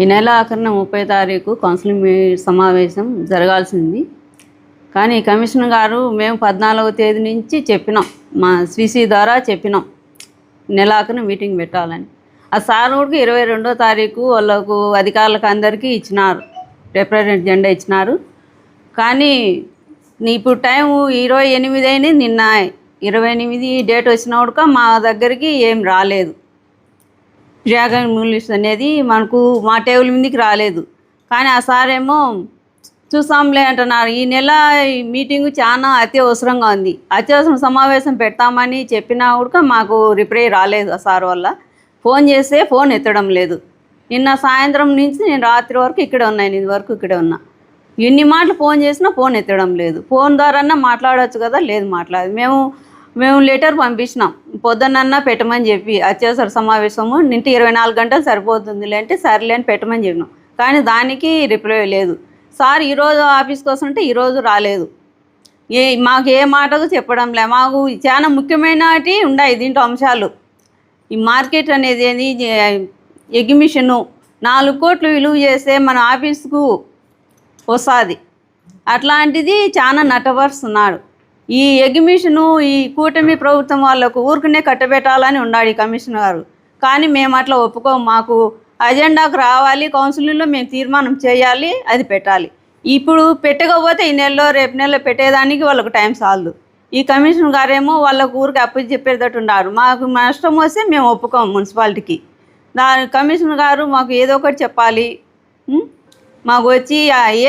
ఈ నెల ఆఖరిన ముప్పై తారీఖు కౌన్సిలింగ్ సమావేశం జరగాల్సింది. కానీ కమిషనర్ గారు మేము పద్నాలుగవ తేదీ నుంచి చెప్పినాం. మా స్విసి ద్వారా చెప్పినాం. నెల మీటింగ్ పెట్టాలని. ఆ సార్ కూడా ఇరవై రెండో తారీఖు వాళ్ళకు అధికారులకు అందరికీ ఇచ్చినారు. రిప్రజెంట్ జెండా ఇచ్చినారు. కానీ నీ ఇప్పుడు టైం ఇరవై ఎనిమిది అయినా నిన్న. ఇరవై ఎనిమిది డేట్ వచ్చినప్పుడు మా దగ్గరికి ఏం రాలేదు. డ్రాగన్ మూలీస్ అనేది మనకు మా టేబుల్ మీదకి రాలేదు. కానీ ఆ సార్ ఏమో చూసాంలే అంటున్నారు. ఈ నెల మీటింగ్ మీటింగు చాలా అత్యవసరంగా ఉంది. అత్యవసరం సమావేశం పెడతామని చెప్పినా కూడా మాకు రిప్లై రాలేదు ఆ సార్ వల్ల. ఫోన్ చేస్తే ఫోన్ ఎత్తడం లేదు. నిన్న సాయంత్రం నుంచి నేను రాత్రి వరకు ఇక్కడే ఉన్నా ఇది వరకు ఇక్కడే ఉన్నా. ఎన్ని మాటలు ఫోన్ చేసినా ఫోన్ ఎత్తడం లేదు. ఫోన్ ద్వారా మాట్లాడవచ్చు కదా? లేదు మాట్లాడదు. మేము మేము లెటర్ పంపించినాం. పొద్దునన్నా పెట్టమని చెప్పి అత్యవసర సమావేశము నింటి ఇరవై నాలుగు గంటలు సరిపోతుంది లేంటే సర్లే అని పెట్టమని చెప్పినాం. కానీ దానికి రిప్లై లేదు. సార్ ఈరోజు ఆఫీస్కి వస్తుంటే ఈరోజు రాలేదు. ఏ మాకు ఏ మాటకు చెప్పడం లే. మాకు చాలా ముఖ్యమైనటి ఉన్నాయి దీంట్లో అంశాలు. ఈ మార్కెట్ అనేది ఏంది? ఎగ్జిబిషను నాలుగు కోట్లు విలువ చేస్తే మన ఆఫీస్కు వస్తుంది. అట్లాంటిది చాలా నటపరుస్తున్నాడు ఈ ఎగ్జిబిషను ఈ కూటమి ప్రభుత్వం వాళ్ళకు ఊరికనే కట్టబెట్టాలని ఉన్నాడు ఈ కమిషనర్ గారు. కానీ మేము అట్లా ఒప్పుకోం మాకు అజెండాకు రావాలి కౌన్సిలింగ్లో మేము తీర్మానం చేయాలి అది పెట్టాలి. ఇప్పుడు పెట్టకపోతే ఈ నెలలో రేపు నెలలో పెట్టేదానికి వాళ్ళకు టైం సాలదు. ఈ కమిషనర్ గారేమో వాళ్ళకు ఊరికి అప్పు చెప్పేటట్టు ఉన్నారు. మాకు నష్టం వస్తే మేము ఒప్పుకోం మున్సిపాలిటీకి. దాని కమిషనర్ గారు మాకు ఏదో ఒకటి చెప్పాలి. మాకు వచ్చి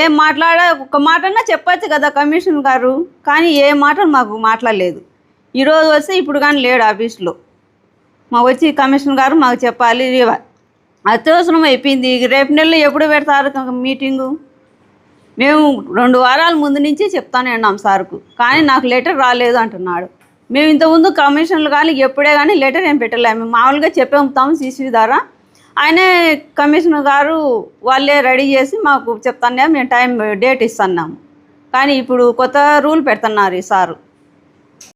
ఏం మాట్లాడ ఒక మాటన్నా చెప్పచ్చు కదా కమిషనర్ గారు. కానీ ఏ మాట మాకు మాట్లాడలేదు. ఈరోజు వస్తే ఇప్పుడు కానీ లేడు ఆఫీస్లో. మాకు వచ్చి కమిషనర్ గారు మాకు చెప్పాలి. అత్యవసరం అయిపోయింది. రేపు నెలలో ఎప్పుడు పెడతారు మీటింగు? మేము రెండు వారాల ముందు నుంచి చెప్తానే అన్నాం సార్కు. కానీ నాకు లెటర్ రాలేదు అంటున్నాడు. మేము ఇంతకుముందు కమిషన్లు కానీ ఎప్పుడే కానీ లెటర్ ఏం పెట్టలేము మామూలుగా చెప్పేస్తాము సీసీ ద్వారా. ఆయనే కమిషనర్ గారు వాళ్ళే రెడీ చేసి మాకు చెప్తానే మేము టైం డేట్ ఇస్తున్నాము. కానీ ఇప్పుడు కొత్త రూల్ పెడుతున్నారు ఈ సారు.